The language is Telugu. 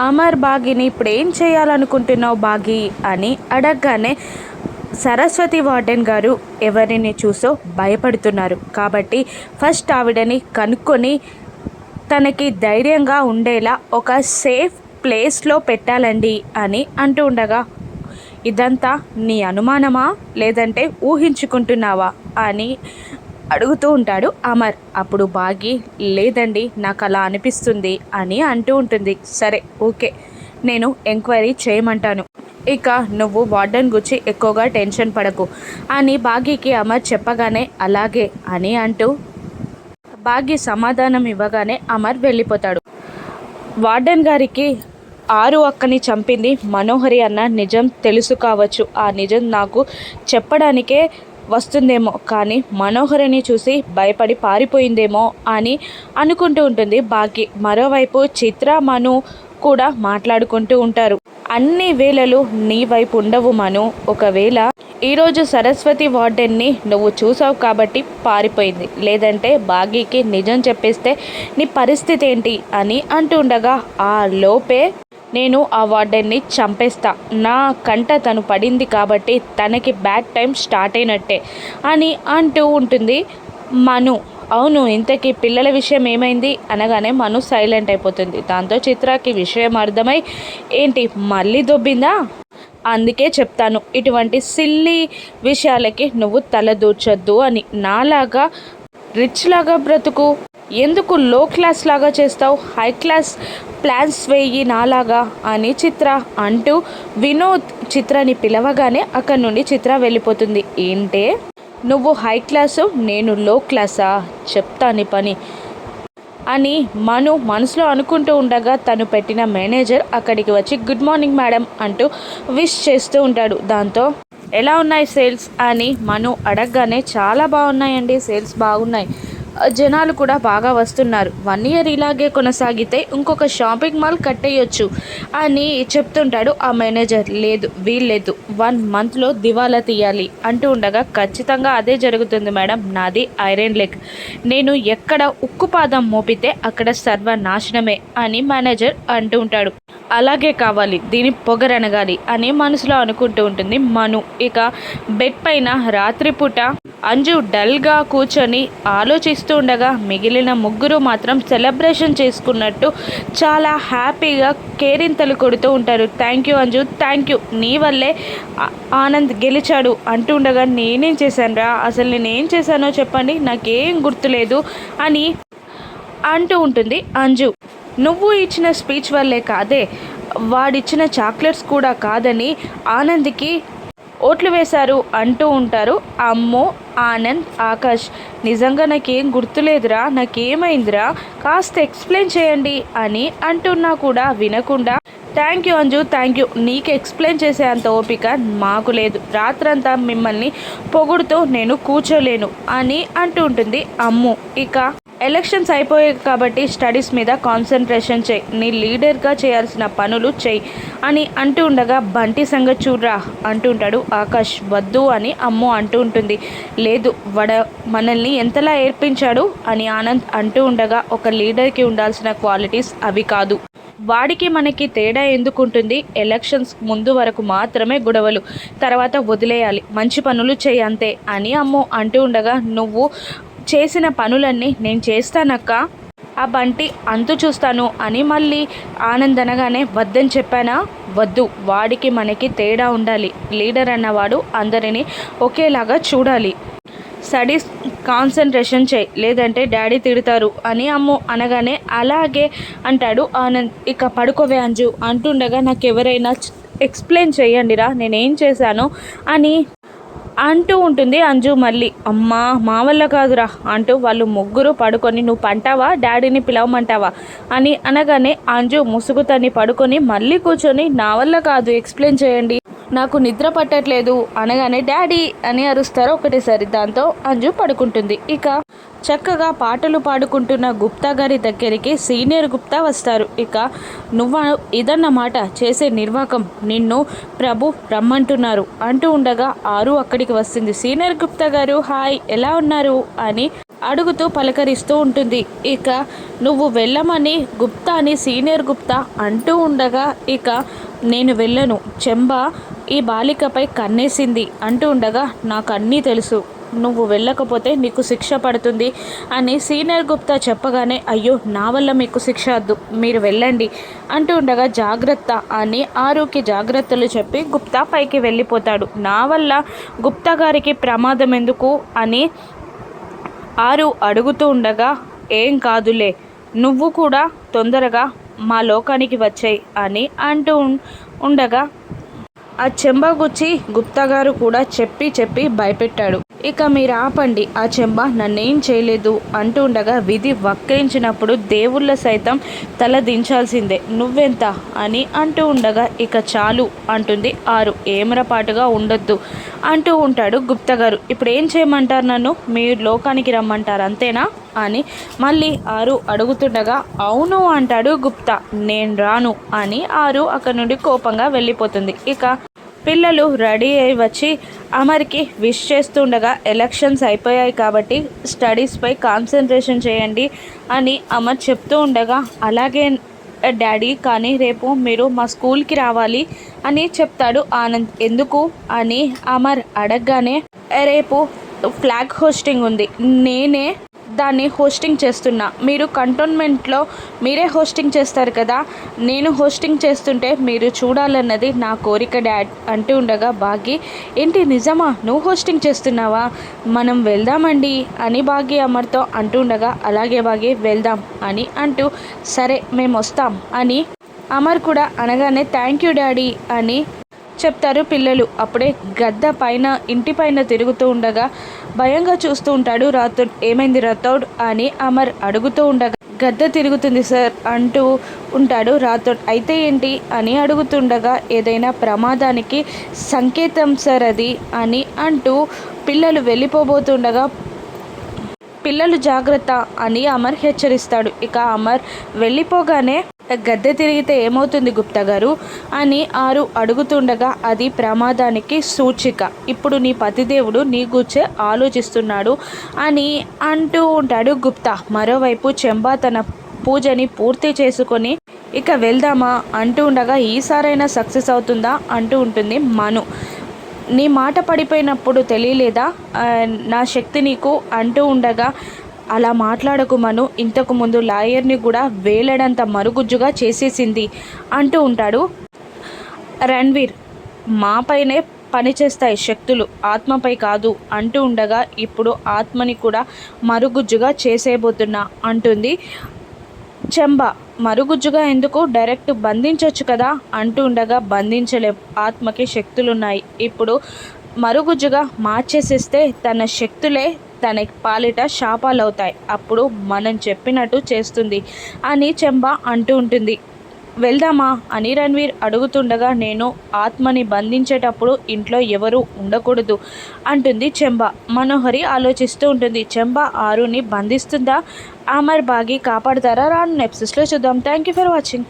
అమర్ బాగిని ఇప్పుడు ఏం చేయాలనుకుంటున్నావు బాగి అని అడగగానే సరస్వతి వార్డెన్ గారు ఎవరిని చూసో భయపడుతున్నారు. కాబట్టి ఫస్ట్ ఆవిడని కనుక్కొని తనకి ధైర్యంగా ఉండేలా ఒక సేఫ్ ప్లేస్లో పెట్టాలండి అని అంటూ ఉండగా ఇదంతా నీ అనుమానమా? లేదంటే ఊహించుకుంటున్నావా? అని అడుగుతూ ఉంటాడు అమర్ అప్పుడు బాగి లేదండి నాకు అలా అనిపిస్తుంది అని అంటూ ఉంటుంది. సరే ఓకే నేను ఎంక్వైరీ చేయమంటాను. ఇక నువ్వు వార్డెన్ గురించి ఎక్కువగా టెన్షన్ పడకు అని బాగీకి అమర్ చెప్పగానే అలాగే అని అంటూ బాగి సమాధానం ఇవ్వగానే అమర్ వెళ్ళిపోతాడు. వార్డెన్ గారికి ఆరు అక్కని చంపింది మనోహరి అన్న నిజం తెలుసు కావచ్చు. ఆ నిజం నాకు చెప్పడానికే వస్తుందేమో. కానీ మనోహరిని చూసి భయపడి పారిపోయిందేమో అని అనుకుంటూ ఉంటుంది బాకి. మరోవైపు చిత్ర మను కూడా మాట్లాడుకుంటూ ఉంటారు. అన్ని వేళలు నీ వైపు ఉండవు మను. ఒకవేళ ఈరోజు సరస్వతి వార్డెన్ని నువ్వు చూసావు కాబట్టి పారిపోయింది. లేదంటే బాగీకి నిజం చెప్పేస్తే నీ పరిస్థితి ఏంటి అని అంటుండగా ఆ లోపే నేను ఆ వార్డెన్ని చంపేస్తా. నా కంట తను పడింది కాబట్టి తనకి బ్యాడ్ టైం స్టార్ట్ అయినట్టే అని అంటూ ఉంటుంది మను. అవును ఇంతకీ పిల్లల విషయం ఏమైంది? అనగానే మను సైలెంట్ అయిపోతుంది. దాంతో చిత్రకి విషయం అర్థమై ఏంటి మళ్ళీ దొబ్బిందా? అందుకే చెప్తాను ఇటువంటి సిల్లీ విషయాలకి నువ్వు తలదూర్చొద్దు అని. నాలాగా రిచ్ లాగా బ్రతుకు. ఎందుకు లో క్లాస్ లాగా చేస్తావు? హై క్లాస్ ప్లాన్స్ వేయి నాలాగా అని చిత్ర అంటూ వినోద్ చిత్రని పిలవగానే అక్కడి నుండి చిత్ర వెళ్ళిపోతుంది. ఏంటే? నువ్వు హై క్లాసు నేను లో క్లాసా చెప్తాని పని. అని మను మనసులో అనుకుంటూ ఉండగా తను పెట్టిన మేనేజర్ అక్కడికి వచ్చి గుడ్ మార్నింగ్ మేడం అంటూ విష్ చేస్తూ ఉంటాడు. దాంతో ఎలా ఉన్నాయి సేల్స్? అని మను అడగగానే చాలా బాగున్నాయండి సేల్స్ బాగున్నాయి. జనాలు కూడా బాగా వస్తున్నారు. వన్ ఇయర్ ఇలాగే కొనసాగితే ఇంకొక షాపింగ్ మాల్ కట్టేయొచ్చు అని చెప్తుంటాడు ఆ మేనేజర్ లేదు వీల్లేదు. వన్ మంత్లో దివాలా తీయాలి అంటూ ఉండగా ఖచ్చితంగా అదే జరుగుతుంది మేడం. నాది ఐరన్ లెగ్ నేను ఎక్కడ ఉక్కుపాదం మోపితే అక్కడ సర్వనాశనమే అని మేనేజర్ అంటూ ఉంటాడు. అలాగే కావాలి. దీని పొగరనగాలి అని మనసులో అనుకుంటూ ఉంటుంది మను. ఇక బెడ్ పైన రాత్రిపూట అంజు డల్గా కూర్చొని ఆలోచిస్తూ ఉండగా మిగిలిన ముగ్గురు మాత్రం సెలబ్రేషన్ చేసుకున్నట్టు చాలా హ్యాపీగా కేరింతలు కొడుతూ ఉంటారు. Thank you Anju thank you. నీ వల్లే ఆనంద్ గెలిచాడు అంటూ ఉండగా నేనేం చేశాను రా అసలు నేనేం చేశానో చెప్పండి. నాకేం గుర్తులేదు అని అంటూ ఉంటుంది అంజు. నువ్వు ఇచ్చిన స్పీచ్ వల్లే కాదే వాడిచ్చిన చాక్లెట్స్ కూడా కాదని ఆనంద్కి ఓట్లు వేశారు అంటూ ఉంటారు. అమ్మో ఆనంద్ ఆకాష్ నిజంగా నాకేం గుర్తులేదురా నాకేమైందిరా కాస్త ఎక్స్ప్లెయిన్ చేయండి అని అంటున్నా కూడా వినకుండా thank you Anju thank you నీకు ఎక్స్ప్లెయిన్ చేసే అంత ఓపిక మాకు లేదు రాత్రంతా మిమ్మల్ని పొగుడుతూ నేను కూర్చోలేను అని అంటూ ఉంటుంది అమ్ము. ఇక ఎలక్షన్స్ అయిపోయాయి కాబట్టి స్టడీస్ మీద కాన్సన్ట్రేషన్ చేయి. నీ లీడర్గా చేయాల్సిన పనులు చేయి అని అంటూ ఉండగా బంటి సంగతి చూడరా అంటుంటాడు ఆకాష్. వద్దు అని అమ్ము అంటూ ఉంటుంది. లేదు వడ మనల్ని ఎంతలా ఏర్పించాడు అని ఆనంద్ అంటూ ఉండగా ఒక లీడర్కి ఉండాల్సిన క్వాలిటీస్ అవి కాదు. వాడికి మనకి తేడా ఎందుకుంటుంది ఎలక్షన్స్ ముందు వరకు మాత్రమే గొడవలు. తర్వాత వదిలేయాలి. మంచి పనులు చేయి అంతే అని అమ్ము అంటూ ఉండగా నువ్వు చేసిన పనులన్నీ నేను చేస్తానక్క. ఆ బంటి అంతు చూస్తాను అని మళ్ళీ ఆనంద్ అనగానే వద్దని చెప్పానా? వద్దు. వాడికి మనకి తేడా ఉండాలి. లీడర్ అన్నవాడు అందరినీ ఒకేలాగా చూడాలి. స్టడీస్ కాన్సన్ట్రేషన్ చేయి. లేదంటే డాడీ తిడతారు అని అమ్ము అనగానే అలాగే అంటాడు ఆనంద్. ఇక పడుకోవే అంజు. అంటుండగా నాకు ఎవరైనా ఎక్స్ప్లెయిన్ చేయండిరా నేనేం చేశాను? అని అంటూ ఉంటుంది. అంజు మళ్ళీ అమ్మా మా వల్ల కాదురా. అంటూ వాళ్ళు ముగ్గురు పడుకొని నువ్వు పంటావా? డాడీని పిలవమంటావా? అని అనగానే అంజు ముసుగు తన్ని పడుకొని మళ్ళీ కూర్చొని నా వల్ల కాదు ఎక్స్ప్లెయిన్ చేయండి. నాకు నిద్ర పట్టట్లేదు. అనగానే డాడీ అని అరుస్తారు. ఒకటేసారి దాంతో అంజు పడుకుంటుంది. ఇక చక్కగా పాటలు పాడుకుంటున్న గుప్తా గారి దగ్గరికి సీనియర్ గుప్తా వస్తారు. ఇక నువ్వు ఇదన్నమాట చేసే నిర్వాకం నిన్ను ప్రభు రమ్మంటున్నారు అంటూ ఉండగా ఆరు అక్కడికి వస్తుంది. సీనియర్ గుప్తా గారు హాయ్ ఎలా ఉన్నారు? అని అడుగుతూ పలకరిస్తూ ఉంటుంది. ఇక నువ్వు వెళ్ళమని గుప్తా అని సీనియర్ గుప్తా అంటూ ఉండగా ఇక నేను వెళ్ళను. చెంబ ఈ బాలికపై కన్నేసింది అంటూ ఉండగా నాకు అన్నీ తెలుసు. నువ్వు వెళ్ళకపోతే నీకు శిక్ష పడుతుంది అని సీనియర్ గుప్తా చెప్పగానే అయ్యో నా వల్ల మీకు శిక్ష వద్దు మీరు వెళ్ళండి అంటూ ఉండగా జాగ్రత్త అని ఆరుకి జాగ్రత్తలు చెప్పి గుప్తా పైకి వెళ్ళిపోతాడు. నా వల్ల గుప్తా గారికి ప్రమాదం ఎందుకు? అని ఆరు అడుగుతూ ఉండగా ఏం కాదులే నువ్వు కూడా తొందరగా మా లోకానికి వచ్చాయి అని అంటూ ఉండగా ఆ చెంబగుచ్చి గుప్తా గారు కూడా చెప్పి చెప్పి భయపెట్టాడు. ఇక మీరు ఆపండి ఆ చెంబ నన్నేం చేయలేదు అంటూ ఉండగా విధి వక్రించినప్పుడు దేవుళ్ళ సైతం తల దించాల్సిందే. నువ్వెంత? అని అంటూ ఉండగా ఇక చాలు అంటుంది ఆరు. ఏమరపాటుగా ఉండొద్దు అంటూ ఉంటాడు గుప్తా గారు ఇప్పుడు ఏం చేయమంటారు నన్ను? మీరు లోకానికి రమ్మంటారు అంతేనా? అని మళ్ళీ ఆరు అడుగుతుండగా అవును అంటాడు గుప్తా. నేను రాను అని ఆరు అక్కడి నుండి కోపంగా వెళ్ళిపోతుంది. ఇక పిల్లలు రెడీ అయి వచ్చి అమర్కి విష్ చేస్తుండగా ఎలక్షన్స్ అయిపోయాయి కాబట్టి స్టడీస్పై కాన్సన్ట్రేషన్ చేయండి అని అమర్ చెప్తూ ఉండగా అలాగే డాడీ కానీ రేపు మీరు మా స్కూల్కి రావాలి అని చెప్తాడు ఆనంద్. ఎందుకు? అని అమర్ అడగగానే రేపు ఫ్లాగ్ హోస్టింగ్ ఉంది. నేనే దాన్ని హోస్టింగ్ చేస్తున్నా. మీరు కంటోన్మెంట్లో మీరే హోస్టింగ్ చేస్తారు కదా? నేను హోస్టింగ్ చేస్తుంటే మీరు చూడాలన్నది నా కోరిక డాడ్ అంటూ ఉండగా బాగి ఏంటి నిజమా? నువ్వు హోస్టింగ్ చేస్తున్నావా? మనం వెళ్దామండి అని భాగ్య అమర్తో అంటూ ఉండగా అలాగే బాగి వెళ్దాం అని అంటూ సరే మేము వస్తాం అని అమర్ కూడా అనగానే థ్యాంక్ యూ డాడీ అని చెప్తారు పిల్లలు. అప్పుడే గద్ద పైన ఇంటి పైన తిరుగుతూ ఉండగా భయంగా చూస్తూ ఉంటాడు రాథోడ్. ఏమైంది రాథోడ్? అని అమర్ అడుగుతూ ఉండగా గద్ద తిరుగుతుంది సార్ అంటూ ఉంటాడు రాథోడ్. అయితే ఏంటి? అని అడుగుతుండగా ఏదైనా ప్రమాదానికి సంకేతం సార్ అది అని అంటూ పిల్లలు వెళ్ళిపోబోతుండగా పిల్లలు జాగ్రత్త అని అమర్ హెచ్చరిస్తాడు. ఇక అమర్ వెళ్ళిపోగానే గద్దె తిరిగితే ఏమవుతుంది గుప్తా గారు? అని ఆరు అడుగుతుండగా అది ప్రమాదానికి సూచిక. ఇప్పుడు నీ పతిదేవుడు నీ గుచ్చే ఆలోచిస్తున్నాడు అని అంటూ ఉంటాడు గుప్తా. మరోవైపు చెంబా తన పూజని పూర్తి చేసుకొని ఇక వెళ్దామా అంటూ ఉండగా ఈసారైనా సక్సెస్ అవుతుందా అంటూ ఉంటుంది మను. నీ మాట పడిపోయినప్పుడు తెలియలేదా? నా శక్తి నీకు అంటూ ఉండగా అలా మాట్లాడకు మను. ఇంతకు ముందు లాయర్ని కూడా వేలడంత మరుగుజ్జుగా చేసేసింది అంటూ ఉంటాడు రణ్వీర్. మాపైనే పనిచేస్తాయి శక్తులు ఆత్మపై కాదు అంటూ ఉండగా ఇప్పుడు ఆత్మని కూడా మరుగుజ్జుగా చేసేయబోతున్నా అంటుంది. చెంబ మరుగుజ్జుగా ఎందుకు డైరెక్ట్ బంధించవచ్చు కదా అంటూ ఉండగా బంధించలేం ఆత్మకి శక్తులున్నాయి. ఇప్పుడు మరుగుజ్జుగా మార్చేసేస్తే తన శక్తులే తన పాలిట శాపాలవుతాయి. అప్పుడు మనం చెప్పినట్టు చేస్తుంది అని చెంబ అంటూ ఉంటుంది. వెళ్దామా అని రణ్వీర్ అడుగుతుండగా నేను ఆత్మని బంధించేటప్పుడు ఇంట్లో ఎవరూ ఉండకూడదు అంటుంది చెంబ. మనోహరి ఆలోచిస్తూ ఉంటుంది. చెంబ ఆరుని బంధిస్తుందా? అమర్ బాగి కాపాడతారా? రాను నెప్సిస్లో చూద్దాం. Thank you for watching.